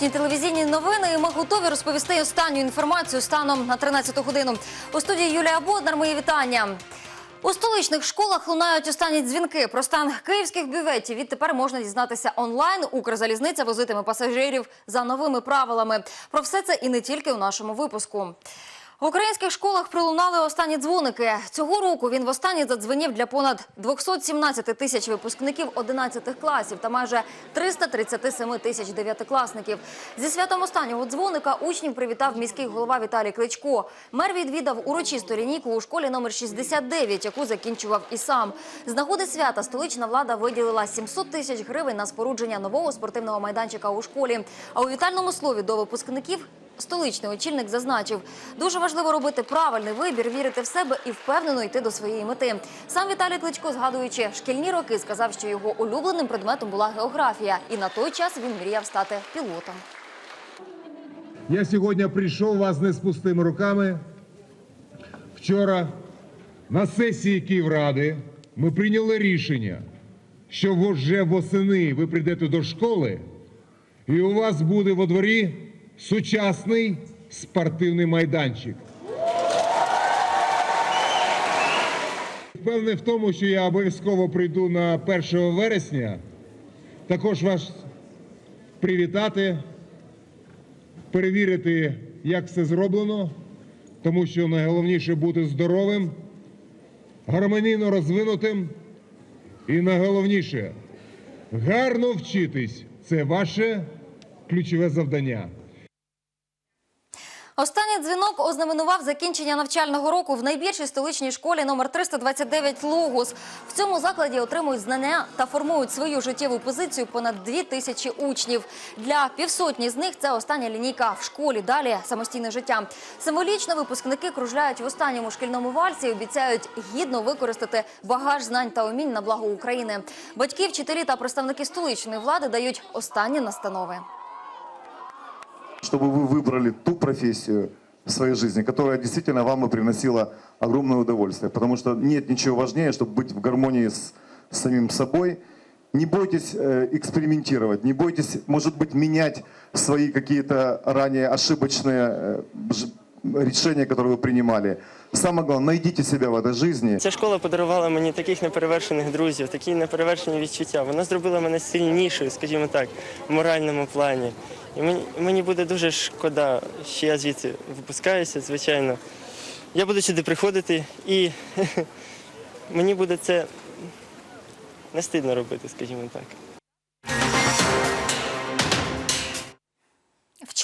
Це телевізійні новини. Ми готові розповісти останню інформацію станом на 13 годину. У студії Юлія Боднар. Мої вітання. У столичних школах лунають останні дзвінки. Про стан київських бюветів відтепер можна дізнатися онлайн. Укрзалізниця возитиме пасажирів за новими правилами. Про все це і не тільки у нашому випуску. В українських школах пролунали останні дзвоники. Цього року він востаннє задзвенів для понад 217 тисяч випускників 11 класів та майже 337 тисяч дев'ятикласників. Зі святом останнього дзвоника учнів привітав міський голова Віталій Кличко. Мер відвідав урочисту лінійку у школі номер 69, яку закінчував і сам. З нагоди свята столична влада виділила 700 тисяч гривень на спорудження нового спортивного майданчика у школі. А у вітальному слові до випускників Столичний очільник зазначив, дуже важливо робити правильний вибір, вірити в себе і впевнено йти до своєї мети. Сам Віталій Кличко, згадуючи шкільні роки, сказав, що його улюбленим предметом була географія, і на той час він мріяв стати пілотом. Я сьогодні прийшов вас не з пустими руками. Вчора на сесії Київради ми прийняли рішення, що вже восени ви прийдете до школи, і у вас буде во дворі сучасний спортивний майданчик. Впевнений в тому, що я обов'язково прийду на 1 вересня. Також вас привітати перевірити, як все зроблено, тому що найголовніше бути здоровим, гармонійно розвинутим і найголовніше гарно вчитись. Це ваше ключове завдання. Останній дзвінок ознаменував закінчення навчального року в найбільшій столичній школі номер 329 «Логос». В цьому закладі отримують знання та формують свою життєву позицію понад дві тисячі учнів. Для півсотні з них це остання лінійка в школі. Далі самостійне життя. Символічно випускники кружляють в останньому шкільному вальсі і обіцяють гідно використати багаж знань та умінь на благо України. Батьки, вчителі та представники столичної влади дають останні настанови. чтобы вы выбрали ту профессию в своей жизни, которая действительно вам и приносила огромное удовольствие. Потому что нет ничего важнее, чтобы быть в гармонии с самим собой. Не бойтесь э, экспериментировать, не бойтесь, может быть, менять свои какие-то ранее ошибочные э, ж- решения, которые вы принимали. Самое главное, найдите себя в этой жизни. Ця школа подарувала мені таких неперевершених друзів, такі неперевершені відчуття. Вона зробила мене сильнішою, скажімо так, в моральному плані. І мені, мені буде дуже шкода, що я звідси випускаюся, звичайно. Я буду сюди приходити і мені буде це не стидно робити, скажімо так.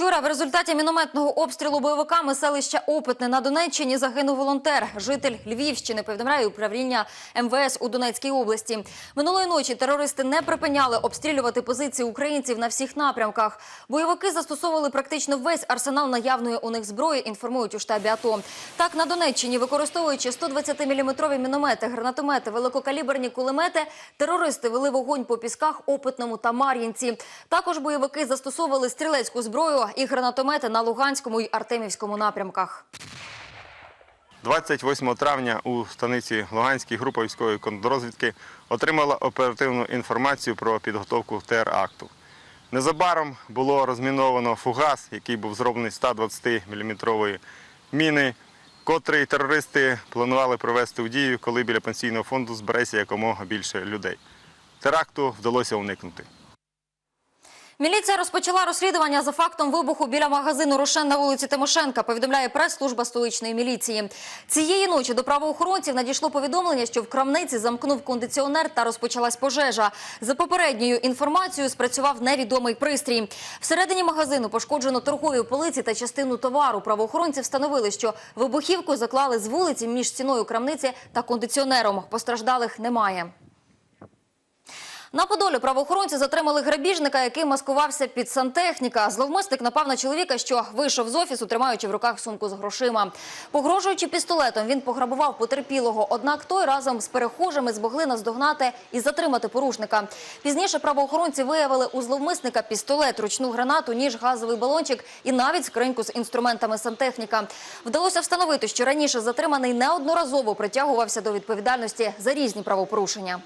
Вчора в результаті мінометного обстрілу бойовиками селища Опитне на Донеччині загинув волонтер, житель Львівщини, повідомляє управління МВС у Донецькій області. Минулої ночі терористи не припиняли обстрілювати позиції українців на всіх напрямках. Бойовики застосовували практично весь арсенал наявної у них зброї, інформують у штабі АТО. Так, на Донеччині, використовуючи 120-мм міномети, гранатомети, великокаліберні кулемети, терористи вели вогонь по пісках, Опитному та Мар'їнці. Також бойовики застосовували стрілецьку зброю і гранатомети на Луганському й Артемівському напрямках. 28 травня у станиці Луганській група військової контррозвідки отримала оперативну інформацію про підготовку ТР-акту. Незабаром було розміновано фугас, який був зроблений з 120-мм міни, котрий терористи планували провести у дію, коли біля пенсійного фонду збереться якомога більше людей. Теракту вдалося уникнути. Міліція розпочала розслідування за фактом вибуху біля магазину «Рошен» на вулиці Тимошенка, повідомляє прес-служба столичної міліції. Цієї ночі до правоохоронців надійшло повідомлення, що в крамниці замкнув кондиціонер та розпочалась пожежа. За попередньою інформацією спрацював невідомий пристрій. Всередині магазину пошкоджено торгові полиці та частину товару. Правоохоронці встановили, що вибухівку заклали з вулиці між стіною крамниці та кондиціонером. Постраждалих немає. На Подолі правоохоронці затримали грабіжника, який маскувався під сантехніка. Зловмисник напав на чоловіка, що вийшов з офісу, тримаючи в руках сумку з грошима. Погрожуючи пістолетом, він пограбував потерпілого. Однак той разом з перехожими змогли наздогнати і затримати порушника. Пізніше правоохоронці виявили у зловмисника пістолет, ручну гранату, ніж, газовий балончик і навіть скриньку з інструментами сантехніка. Вдалося встановити, що раніше затриманий неодноразово притягувався до відповідальності за різні правопорушення.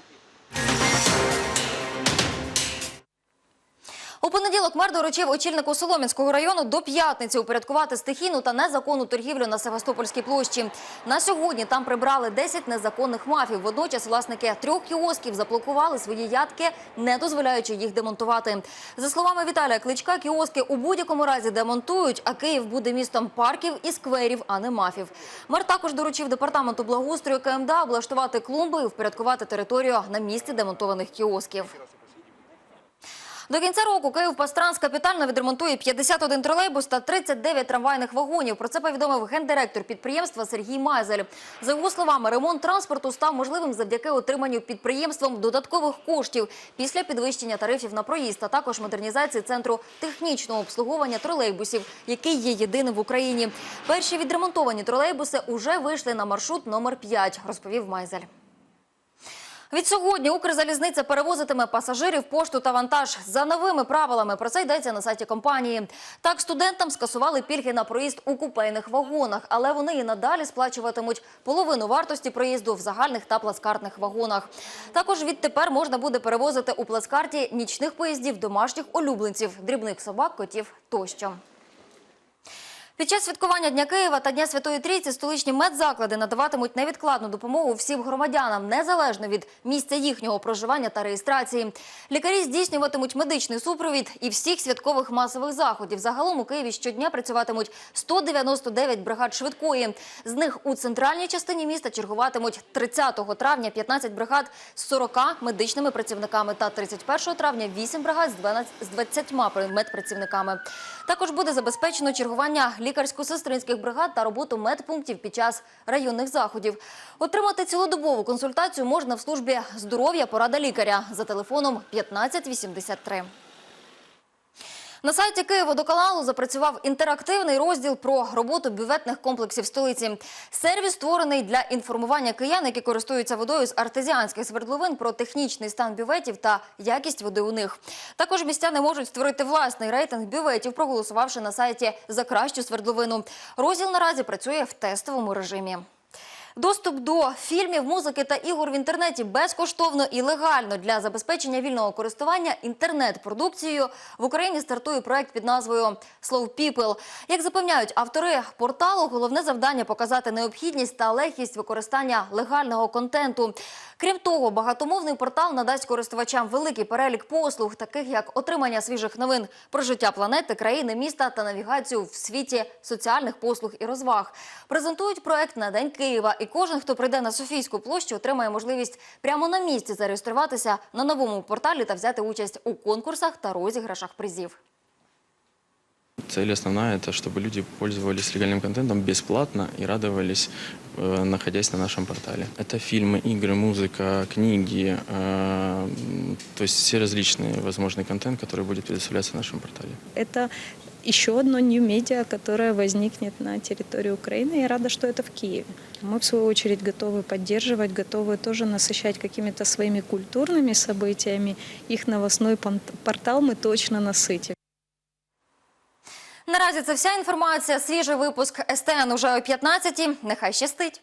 У понеділок мер доручив очільнику Солом'янського району до п'ятниці упорядкувати стихійну та незаконну торгівлю на Севастопольській площі. На сьогодні там прибрали 10 незаконних мафів. Водночас власники трьох кіосків заблокували свої ядки, не дозволяючи їх демонтувати. За словами Віталія Кличка, кіоски у будь-якому разі демонтують, а Київ буде містом парків і скверів, а не мафів. Мер також доручив департаменту благоустрою КМДА облаштувати клумби і впорядкувати територію на місці демонтованих кіосків. До кінця року Київпастранс капітально відремонтує 51 тролейбус та 39 трамвайних вагонів. Про це повідомив гендиректор підприємства Сергій Майзель. За його словами, ремонт транспорту став можливим завдяки отриманню підприємством додаткових коштів після підвищення тарифів на проїзд, а також модернізації центру технічного обслуговування тролейбусів, який є єдиним в Україні. Перші відремонтовані тролейбуси уже вийшли на маршрут номер 5, розповів Майзель. Від сьогодні Укрзалізниця перевозитиме пасажирів, пошту та вантаж за новими правилами. Про це йдеться на сайті компанії. Так, студентам скасували пільги на проїзд у купейних вагонах, але вони і надалі сплачуватимуть половину вартості проїзду в загальних та плацкартних вагонах. Також відтепер можна буде перевозити у плацкарті нічних поїздів домашніх улюбленців, дрібних собак, котів тощо. Під час святкування Дня Києва та Дня Святої Трійці столичні медзаклади надаватимуть невідкладну допомогу всім громадянам, незалежно від місця їхнього проживання та реєстрації. Лікарі здійснюватимуть медичний супровід і всіх святкових масових заходів. Загалом у Києві щодня працюватимуть 199 бригад швидкої. З них у центральній частині міста чергуватимуть 30 травня 15 бригад з 40 медичними працівниками та 31 травня 8 бригад з 12 з 20 медпрацівниками. Також буде забезпечено чергування лікарсько-сестринських бригад та роботу медпунктів під час районних заходів. Отримати цілодобову консультацію можна в службі здоров'я порада лікаря за телефоном 1583. На сайті Києводоканалу запрацював інтерактивний розділ про роботу бюветних комплексів столиці. Сервіс створений для інформування киян, які користуються водою з артезіанських свердловин про технічний стан бюветів та якість води у них. Також містяни можуть створити власний рейтинг бюветів, проголосувавши на сайті за кращу свердловину. Розділ наразі працює в тестовому режимі. Доступ до фільмів, музики та ігор в інтернеті безкоштовно і легально для забезпечення вільного користування інтернет-продукцією в Україні стартує проект під назвою Slow People. Як запевняють автори порталу, головне завдання показати необхідність та легкість використання легального контенту. Крім того, багатомовний портал надасть користувачам великий перелік послуг, таких як отримання свіжих новин про життя планети, країни, міста та навігацію в світі соціальних послуг і розваг. Презентують проект на День Києва, і кожен, хто прийде на Софійську площу, отримає можливість прямо на місці зареєструватися на новому порталі та взяти участь у конкурсах та розіграшах призів. Цель основная это чтобы люди пользовались легальным контентом бесплатно и радовались, э, находясь на нашем портале. Это фильмы, игры, музыка, книги, э, то есть все различные возможный контент, который будет предоставляться на нашем портале. Это еще одно new медиа, которое возникнет на территории Украины. Я рада, что это в Киеве. Мы, в свою очередь, готовы поддерживать, готовы тоже насыщать какими-то своими культурными событиями. Их новостной портал мы точно насытим. Наразі це вся інформація. Свіжий випуск СТН уже о 15-й. Нехай щастить.